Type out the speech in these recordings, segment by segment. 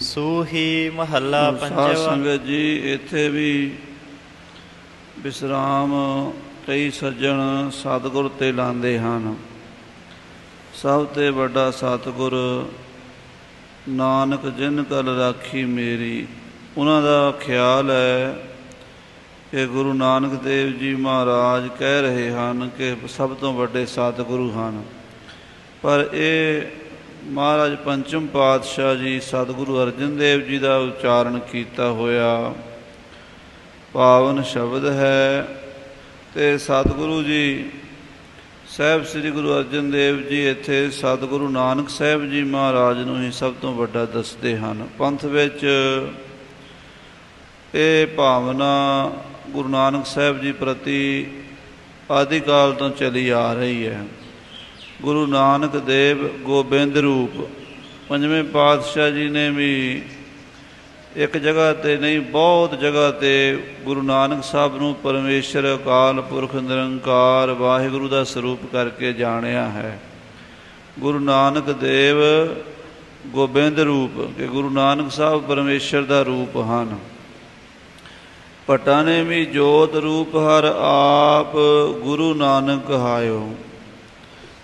ਸੂਹੀ ਮਹੱਲਾ ਪੰਜਵਾ। ਸੰਗਤ ਜੀ ਇੱਥੇ ਵੀ ਵਿਸਰਾਮ ਕਈ ਸੱਜਣ ਸਤਿਗੁਰ ਤੇ ਲਾਉਂਦੇ ਹਨ। ਸਭ ਤੇ ਵੱਡਾ ਸਤਿਗੁਰ ਨਾਨਕ ਜਿਨ ਕਲ ਰਾਖੀ ਮੇਰੀ। ਉਹਨਾਂ ਦਾ ਖਿਆਲ ਹੈ ਕਿ ਗੁਰੂ ਨਾਨਕ ਦੇਵ ਜੀ ਮਹਾਰਾਜ ਕਹਿ ਰਹੇ ਹਨ ਕਿ ਸਭ ਤੋਂ ਵੱਡੇ ਸਤਿਗੁਰੂ ਹਨ। ਪਰ ਇਹ ਮਹਾਰਾਜ ਪੰਚਮ ਪਾਤਸ਼ਾਹ ਜੀ ਸਤਿਗੁਰੂ ਅਰਜਨ ਦੇਵ ਜੀ ਦਾ ਉਚਾਰਨ ਕੀਤਾ ਹੋਇਆ। ਪਾਵਨ ਸ਼ਬਦ ਹੈ ਤੇ ਸਤਿਗੁਰੂ ਜੀ, ਸਾਹਿਬ ਸ੍ਰੀ ਗੁਰੂ ਅਰਜਨ ਦੇਵ ਜੀ ਇੱਥੇ ਸਤਿਗੁਰੂ ਨਾਨਕ ਸਾਹਿਬ ਜੀ ਮਹਾਰਾਜ ਨੂੰ ਹੀ ਸਭ ਤੋਂ ਵੱਡਾ ਦੱਸਦੇ ਹਨ। ਪੰਥ ਵਿੱਚ ਇਹ ਭਾਵਨਾ ਗੁਰੂ ਨਾਨਕ ਸਾਹਿਬ ਜੀ ਪ੍ਰਤੀ ਆਦਿ ਕਾਲ ਤੋਂ ਚਲੀ ਆ ਰਹੀ ਹੈ। ਗੁਰੂ ਨਾਨਕ ਦੇਵ ਗੋਬਿੰਦ ਰੂਪ। ਪੰਜਵੇਂ ਪਾਤਸ਼ਾਹ ਜੀ ਨੇ ਵੀ ਇੱਕ ਜਗ੍ਹਾ ਤੇ ਨਹੀਂ, ਬਹੁਤ ਜਗ੍ਹਾ ਤੇ ਗੁਰੂ ਨਾਨਕ ਸਾਹਿਬ ਨੂੰ ਪਰਮੇਸ਼ਰ, ਅਕਾਲ ਪੁਰਖ, ਨਿਰੰਕਾਰ, ਵਾਹਿਗੁਰੂ ਦਾ ਸਰੂਪ ਕਰਕੇ ਜਾਣਿਆ ਹੈ। ਗੁਰੂ ਨਾਨਕ ਦੇਵ ਗੋਬਿੰਦ ਰੂਪ ਕਿ ਗੁਰੂ ਨਾਨਕ ਸਾਹਿਬ ਪਰਮੇਸ਼ਰ ਦਾ ਰੂਪ ਹਨ। ਪਟਾ ਨੇ ਵੀ ਜੋਤ ਰੂਪ ਹਰ ਆਪ ਗੁਰੂ ਨਾਨਕ ਹਾਇਓ।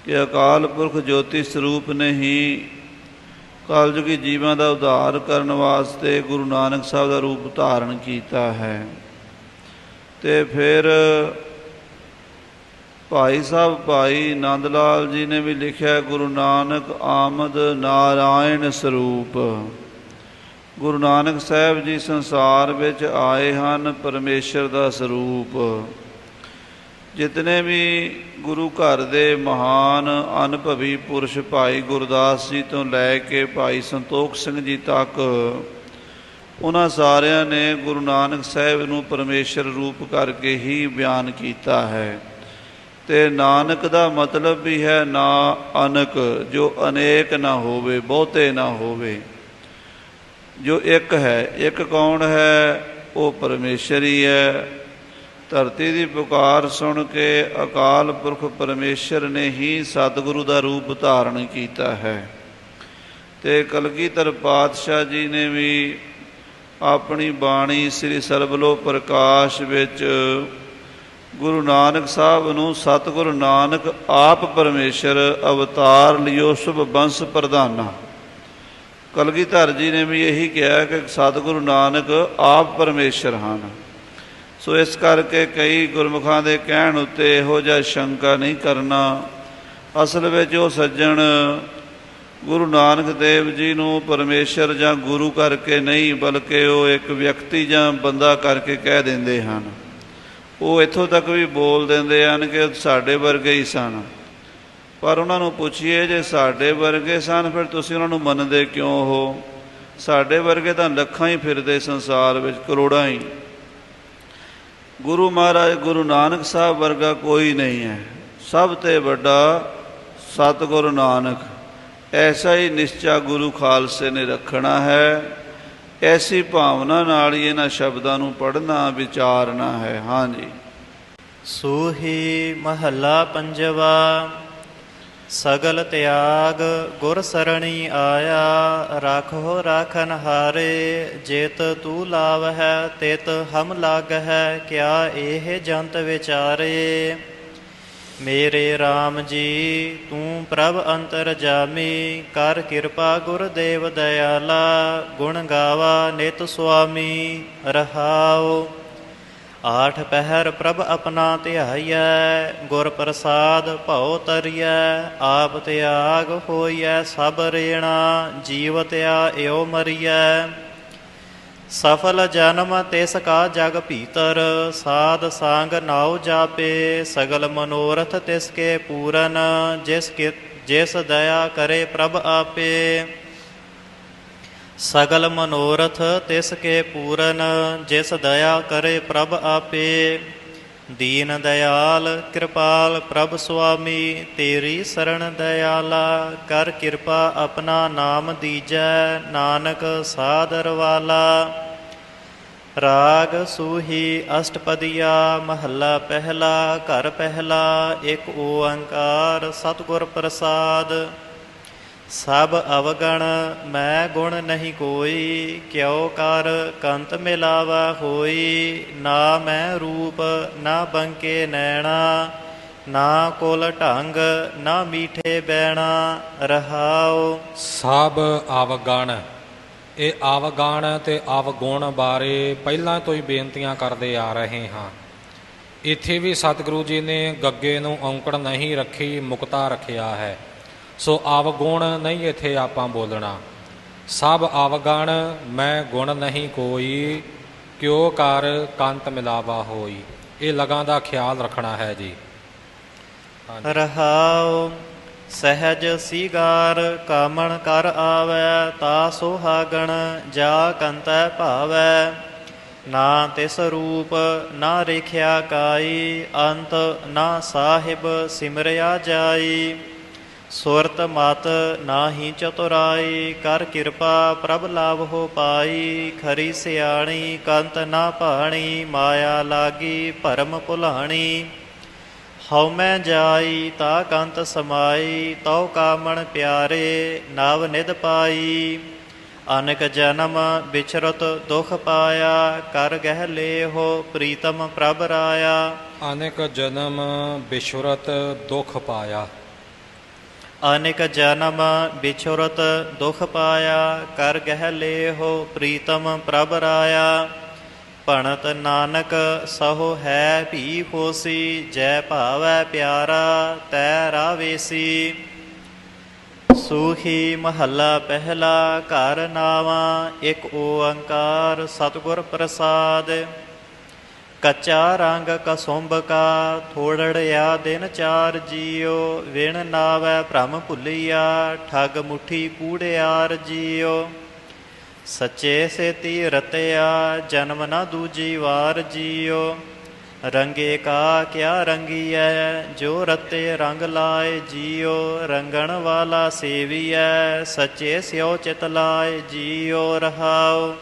ਕਿ ਅਕਾਲ ਪੁਰਖ ਜੋਤੀ ਸਰੂਪ ਨੇ ਹੀ ਕਲਯੁਗੀ ਜੀਵਾਂ ਦਾ ਉਧਾਰ ਕਰਨ ਵਾਸਤੇ ਗੁਰੂ ਨਾਨਕ ਸਾਹਿਬ ਦਾ ਰੂਪ ਧਾਰਨ ਕੀਤਾ ਹੈ। ਤੇ ਫਿਰ ਭਾਈ ਸਾਹਿਬ, ਭਾਈ ਨੰਦ ਲਾਲ ਜੀ ਨੇ ਵੀ ਲਿਖਿਆ ਗੁਰੂ ਨਾਨਕ ਆਮਦ ਨਾਰਾਇਣ ਸਰੂਪ। ਗੁਰੂ ਨਾਨਕ ਸਾਹਿਬ ਜੀ ਸੰਸਾਰ ਵਿੱਚ ਆਏ ਹਨ, ਪਰਮੇਸ਼ਰ ਦਾ ਸਰੂਪ। ਜਿਤਨੇ ਵੀ ਗੁਰੂ ਘਰ ਦੇ ਮਹਾਨ ਅਨੁਭਵੀ ਪੁਰਸ਼ ਭਾਈ ਗੁਰਦਾਸ ਜੀ ਤੋਂ ਲੈ ਕੇ ਭਾਈ ਸੰਤੋਖ ਸਿੰਘ ਜੀ ਤੱਕ, ਉਹਨਾਂ ਸਾਰਿਆਂ ਨੇ ਗੁਰੂ ਨਾਨਕ ਸਾਹਿਬ ਨੂੰ ਪਰਮੇਸ਼ਰ ਰੂਪ ਕਰਕੇ ਹੀ ਬਿਆਨ ਕੀਤਾ ਹੈ। ਤੇ ਨਾਨਕ ਦਾ ਮਤਲਬ ਵੀ ਹੈ ਨਾ ਅਨਕ, ਜੋ ਅਨੇਕ ਨਾ ਹੋਵੇ, ਬਹੁਤੇ ਨਾ ਹੋਵੇ। ਜੋ ਇੱਕ ਹੈ, ਇੱਕ ਕੌਣ ਹੈ? ਉਹ ਪਰਮੇਸ਼ਰ ਹੀ ਹੈ। ਧਰਤੀ ਦੀ ਪੁਕਾਰ ਸੁਣ ਕੇ ਅਕਾਲ ਪੁਰਖ ਪਰਮੇਸ਼ਰ ਨੇ ਹੀ ਸਤਿਗੁਰੂ ਦਾ ਰੂਪ ਧਾਰਨ ਕੀਤਾ ਹੈ। ਤੇ ਕਲਗੀਧਰ ਪਾਤਸ਼ਾਹ ਜੀ ਨੇ ਵੀ ਆਪਣੀ ਬਾਣੀ ਸ੍ਰੀ ਸਰਬਲੋ ਪ੍ਰਕਾਸ਼ ਵਿੱਚ ਗੁਰੂ ਨਾਨਕ ਸਾਹਿਬ ਨੂੰ ਸਤਿਗੁਰੂ ਨਾਨਕ ਆਪ ਪਰਮੇਸ਼ਰ ਅਵਤਾਰ ਲਿਓ, ਸੁਭ ਬੰਸ ਪ੍ਰਧਾਨਾ। ਕਲਗੀਧਰ ਜੀ ਨੇ ਵੀ ਇਹੀ ਕਿਹਾ ਕਿ ਸਤਿਗੁਰੂ ਨਾਨਕ ਆਪ ਪਰਮੇਸ਼ਰ ਹਨ। ਸੋ ਇਸ ਕਰਕੇ ਕਈ ਗੁਰਮੁਖਾਂ ਦੇ ਕਹਿਣ ਉੱਤੇ ਇਹੋ ਜਿਹਾ ਸ਼ੰਕਾ ਨਹੀਂ ਕਰਨਾ। ਅਸਲ ਵਿੱਚ ਉਹ ਸੱਜਣ ਗੁਰੂ ਨਾਨਕ ਦੇਵ ਜੀ ਨੂੰ ਪਰਮੇਸ਼ਰ ਜਾਂ ਗੁਰੂ ਕਰਕੇ ਨਹੀਂ, ਬਲਕਿ ਉਹ ਇੱਕ ਵਿਅਕਤੀ ਜਾਂ ਬੰਦਾ ਕਰਕੇ ਕਹਿ ਦਿੰਦੇ ਹਨ। ਉਹ ਇੱਥੋਂ ਤੱਕ ਵੀ ਬੋਲ ਦਿੰਦੇ ਹਨ ਕਿ ਸਾਡੇ ਵਰਗੇ ਹੀ ਸਨ। ਪਰ ਉਹਨਾਂ ਨੂੰ ਪੁੱਛੀਏ, ਜੇ ਸਾਡੇ ਵਰਗੇ ਸਨ, ਫਿਰ ਤੁਸੀਂ ਉਹਨਾਂ ਨੂੰ ਮੰਨਦੇ ਕਿਉਂ ਹੋ? ਸਾਡੇ ਵਰਗੇ ਤਾਂ ਲੱਖਾਂ ਹੀ ਫਿਰਦੇ ਸੰਸਾਰ ਵਿੱਚ, ਕਰੋੜਾਂ ਹੀ। ਗੁਰੂ ਮਹਾਰਾਜ, ਗੁਰੂ ਨਾਨਕ ਸਾਹਿਬ ਵਰਗਾ ਕੋਈ ਨਹੀਂ ਹੈ। ਸਭ ਤੋਂ ਵੱਡਾ ਸਤਿਗੁਰੂ ਨਾਨਕ। ਐਸਾ ਹੀ ਨਿਸ਼ਚਾ ਗੁਰੂ ਖਾਲਸੇ ਨੇ ਰੱਖਣਾ ਹੈ। ਐਸੀ ਭਾਵਨਾ ਨਾਲ ਹੀ ਇਹਨਾਂ ਸ਼ਬਦਾਂ ਨੂੰ ਪੜ੍ਹਨਾ, ਵਿਚਾਰਨਾ ਹੈ। ਹਾਂਜੀ। ਸੂਹੀ ਮਹੱਲਾ ਪੰਜਵਾ ਸਗਲ ਤਿਆਗ ਗੁਰ ਸਰਣੀ ਆਇਆ, ਰਾਖੋ ਰਾਖਨ ਹਾਰੇ, ਜੇਤ ਤੂ ਲਾਵ ਹੈ ਤਿਤ ਹਮ ਲਾਗ ਹੈ ਕਿਆ ਇਹ ਜੰਤ ਵਿਚਾਰੇ? ਮੇਰੇ RAM ਜੀ, ਤੂੰ ਪ੍ਰਭ ਅੰਤਰ ਜਾਮੀ, ਕਰ ਕਿਰਪਾ ਗੁਰਦੇਵ ਦਇਆਲਾ, ਗੁਣ ਗਾਵਾ ਨਿਤ ਸੁਆਮੀ, ਰਹਾਓ। ਆਠ ਪਹਿਰ ਪ੍ਰਭ ਆਪਣਾ ਧਿਆਈਐ, ਗੁਰ ਪ੍ਰਸਾਦ ਭਉ ਤਰੀਐ, ਆਪ ਤਿਆਗ ਹੋਈਐ, ਸਭ ਰੇਣਾ ਜੀਵ ਤਿਆ ਏਉ ਮਰੀਐ। ਸਫਲ ਜਨਮ ਤਿਸ ਕਾ ਜਗ ਭੀਤਰ, ਸਾਧ ਸੰਗ ਨਾਉ ਜਾਪੇ, ਸਗਲ ਮਨੋਰਥ ਤਿਸ ਕੇ ਪੂਰਨ, ਜਿਸ ਕੇ ਜਿਸ ਦਇਆ ਕਰੇ ਪ੍ਰਭ ਆਪੇ। ਸਗਲ ਮਨੋਰਥ ਤਿਸ ਕੇ ਪੂਰਨ, ਜਿਸ ਦਇਆ ਕਰੇ ਪ੍ਰਭ ਆਪੇ। ਦੀਨ ਦਇਆਲ, ਕਿਰਪਾਲ ਪ੍ਰਭ ਸੁਆਮੀ, ਤੇਰੀ ਸਰਣ ਦਇਆਲਾ, ਕਰ ਕਿਰਪਾ ਆਪਣਾ ਨਾਮ ਦੀਜੈ, ਨਾਨਕ ਸਾਦਰ ਵਾਲਾ। ਰਾਗ ਸੂਹੀ ਅਸ਼ਟਪਦੀਆ, ਮਹੱਲਾ ਪਹਿਲਾ, ਘਰ ਪਹਿਲਾ, ਇੱਕ ਓੰਕਾਰ, ਸਤਿਗੁਰ ਪ੍ਰਸਾਦ। ਸਭ ਅਵਗਣ ਮੈਂ ਗੁਣ ਨਹੀਂ ਕੋਈ, ਕਿਉ ਕਰ ਕੰਤ ਮਿਲਾਵਾ ਹੋਈ, ਨਾ ਮੈਂ ਰੂਪ, ਨਾ ਬੰਕੇ ਨੈਣਾ, ਨਾ ਕੁਲ ਢੰਗ, ਨਾ ਮੀਠੇ ਬੈਣਾ, ਰਹਾਉ। ਸਭ ਅਵਗਣ, ਇਹ ਅਵਗਣ ਤੇ ਅਵਗੁਣ ਬਾਰੇ ਪਹਿਲਾਂ ਤੋਂ ਹੀ ਬੇਨਤੀਆਂ ਕਰਦੇ ਆ ਰਹੇ ਹਾਂ। ਇੱਥੇ ਵੀ ਸਤਿਗੁਰੂ ਜੀ ਨੇ ਗੱਗੇ ਨੂੰ ਔਂਕੜ ਨਹੀਂ ਰੱਖੀ, ਮੁਕਤਾ ਰੱਖਿਆ ਹੈ। ਸੋ ਅਵਗੁਣ ਨਹੀਂ ਇੱਥੇ ਆਪਾਂ ਬੋਲਣਾ। ਸਭ ਅਵਗਣ ਮੈਂ ਗੁਣ ਨਹੀਂ ਕੋਈ, ਕਿਉ ਕਰ ਕੰਤ ਮਿਲਾਵਾ ਹੋਈ। ਇਹ ਲਗਾਂ ਦਾ ਖਿਆਲ ਰੱਖਣਾ ਹੈ ਜੀ। ਹਾਂਜੀ। ਰਹਾਉ ਸਹਿਜ ਸੀਗਾਰ, ਕਾਮਣ ਕਰ ਆਵੈ, ਤਾ ਸੁਹਾਗਣ, ਜਾ ਕੰਤੈ ਭਾਵੈ। ਨਾ ਤਿਸ ਰੂਪ, ਨਾ ਰੇਖਿਆ ਕਾਈ, ਅੰਤ ਨਾ ਸਾਹਿਬ ਸਿਮਰਿਆ ਜਾਈ। ਸੁਰਤ ਮਤ ਨਾਹੀ ਚਤੁਰਾਈ, ਕਰ ਕਿਰਪਾ ਪ੍ਰਭ ਲਾਭ ਹੋ ਪਾਈ, ਖਰੀ ਸਿਆਣੀ, ਕੰਤ ਨਾ ਪਾਣੀ ਮਾਇਆ ਲਾਗੀ ਭਰਮ ਭੁਲਾਣੀ। ਹਉ ਮੈਂ ਜਾਈ, ਤਾ ਕੰਤ ਸਮਾਈ, ਤਉ ਕਾਮਣ ਪਿਆਰੇ, ਨਾਵ ਨਿਧ ਪਾਈ। ਅਨਕ ਜਨਮ ਵਿਚਰਤ ਦੁਖ ਪਾਇਆ, ਕਰ ਗਹਿ ਲੇਹੋ ਪ੍ਰੀਤਮ ਪ੍ਰਭ ਰਾਇਆ। ਅਨੇਕ ਜਨਮ ਬਿਸ਼ੁਰਤ ਦੁਖ ਪਾਇਆ। ਅਨੇਕ ਜਨਮ ਵਿਛੁਰਤ ਦੁਖ ਪਾਇਆ, ਕਰ ਗਹਿ ਲੇਹੋ ਪ੍ਰੀਤਮ ਪ੍ਰਭ ਰਾਇਆ। ਭਣਤ ਨਾਨਕ ਸਹੁ ਹੈ ਭੀ ਹੋਸੀ ਜੈ ਭਾਵੈ ਪਿਆਰਾ, ਤੈ ਰਾਵੇਸੀ। ਸੂਹੀ ਮਹੱਲਾ ਪਹਿਲਾ ਘਰ ਨਾਵਾ, ਇੱਕ ਓੰਕਾਰ ਸਤਿਗੁਰ ਪ੍ਰਸਾਦ। ਕੱਚਾ ਰੰਗ ਕਸੁੰਭ ਕਾ ਥੋੜੜਿਆ ਦਿਨ ਚਾਰ ਜੀਓ, ਵਿਣ ਨਾਵੈ ਭ੍ਰਮ ਭੁੱਲੀਆ, ਠਗ ਮੁਠੀ ਕੂੜਿਆਰ ਜੀਓ। ਸੱਚੇ ਸੇਤੀ ਰਤਿਆ ਜਨਮ ਨਾ ਦੂਜੀ ਵਾਰ ਜੀਓ। ਰੰਗੇ ਕਾ ਕਿਆ ਰੰਗੀਐ, ਜੋ ਰਤੇ ਰੰਗ ਲਾਏ ਜੀਓ। ਰੰਗਣ ਵਾਲਾ ਸੇਵੀਐ, ਸੱਚੇ ਸਿਓ ਚਿਤ ਲਾਏ ਜੀਓ ਰਹਾਓ।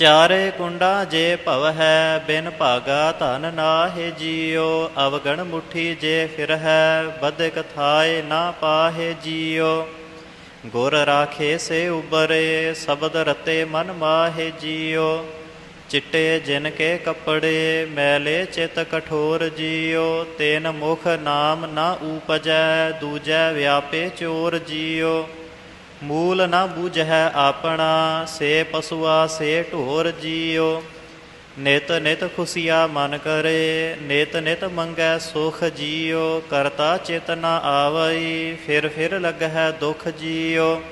ਚਾਰੇ ਕੁੰਡਾ ਜੇ ਭਵ ਹੈ ਬਿਨ ਭਾਗਾ ਧਨ ਨਾਹਿ ਜੀਓ, ਅਵਗਣ ਮੁਠੀ ਜੇ ਫਿਰ ਹੈ ਬਦ ਕਥਾਏ ਨਾ ਪਾਹੇ ਜੀਓ। ਗੁਰ ਰਾਖੇ ਸੇ ਉਬਰੇ, ਸ਼ਬਦ ਰਤੇ ਮਨ ਮਾਹੇ ਜੀਓ। ਚਿੱਟੇ ਜਿਨ ਕੇ ਕੱਪੜੇ, ਮੈਲੇ ਚਿਤ ਕਠੋਰ ਜੀਓ। ਤੇਨ ਮੁਖ ਨਾਮ ਨਾ ਉਪਜੈ ਦੂਜੈ ਵਿਆਪੇ ਚੋਰ ਜੀਓ। ਮੂਲ ਨਾ ਬੂਝੈ ਆਪਣਾ, ਸੇ ਪਸੂਆ ਸੇ ਢੋਰ ਜੀਓ। ਨਿਤ ਨਿਤ ਖੁਸ਼ੀਆ ਮਨ ਕਰੇ, ਨਿਤ ਨਿਤ ਮੰਗੈ ਸੁਖ ਜੀਓ। ਕਰਤਾ ਚਿਤ ਨਾ ਆਵਈ, ਫਿਰ ਫਿਰ ਲੱਗੈ ਦੁਖ ਜੀਓ।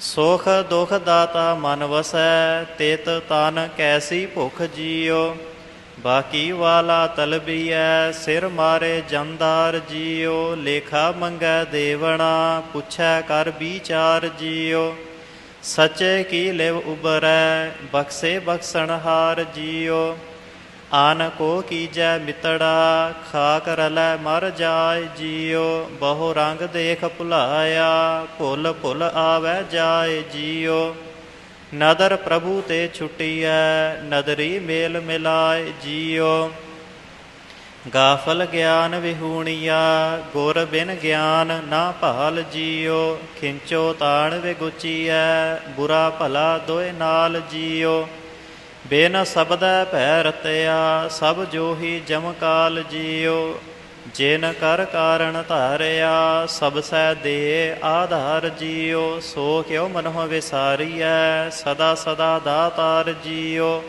ਸੁਖ ਦੁਖ ਦਾਤਾ ਮਨ ਵਸੈ, ਤਿਤ ਤਨ ਕੈਸੀ ਭੁਖ ਜੀਓ। ਬਾਕੀ ਵਾਲਾ ਤਲਬੀਐ ਸਿਰ ਮਾਰੇ ਜੰਦਾਰ ਜੀਓ, ਲੇਖਾ ਮੰਗੈ ਦੇਵਣਾ, ਪੁੱਛੈ ਕਰ ਵਿਚਾਰ ਜੀਓ। ਸਚੇ ਕੀ ਲਿਵ ਉਬਰੈ ਬਖਸੇ ਬਖਸਣਹਾਰ ਜੀਓ। ਆਨ ਕੋ ਕੀਜੈ ਮਿਤੜਾ, ਖਾਕ ਰਲੈ ਮਰ ਜਾਏ ਜੀਓ। ਬਹੁ ਰੰਗ ਦੇਖ ਭੁਲਾਇਆ ਭੁੱਲ ਭੁੱਲ ਆਵੈ ਜਾਏ ਜੀਓ। ਨਦਰ ਪ੍ਰਭੂ ਤੇ ਛੁਟੀਐ, ਨਦਰੀ ਮੇਲ ਮਿਲਾਏ ਜੀਓ ਗਾਫਲ ਗਿਆਨ ਵਿਹੂਣੀਆ ਗੁਰ ਬਿਨ ਗਿਆਨ ਨਾ ਭਾਲ ਜੀਓ ਖਿੰਚੋ ਤਾਣ ਵਿਗੁਚੀਐ, ਬੁਰਾ ਭਲਾ ਦੋਏ ਨਾਲ ਜੀਓ ਬਿਨ ਸਬਦੈ ਭੈ ਰਤਿਆ, ਸਭ ਜੋਹੀ ਜਮਕਾਲ ਜੀਓ ਜਿਨ ਕਰ ਕਾਰਣ ਧਾਰਿਆ, ਸਭ ਸੈ ਦੇ ਆਧਾਰ ਜੀਓ, ਸੋ ਕਿਉ ਮਨਹੁ ਵਿਸਾਰੀਐ, ਸਦਾ ਸਦਾ ਦਾਤਾਰ ਜੀਓ।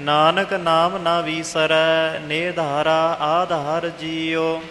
ਨਾਨਕ ਨਾਮ ਨਾ ਵੀਸਰੈ ਨੇ ਧਾਰਾ ਆਧਾਰ ਜੀਓ।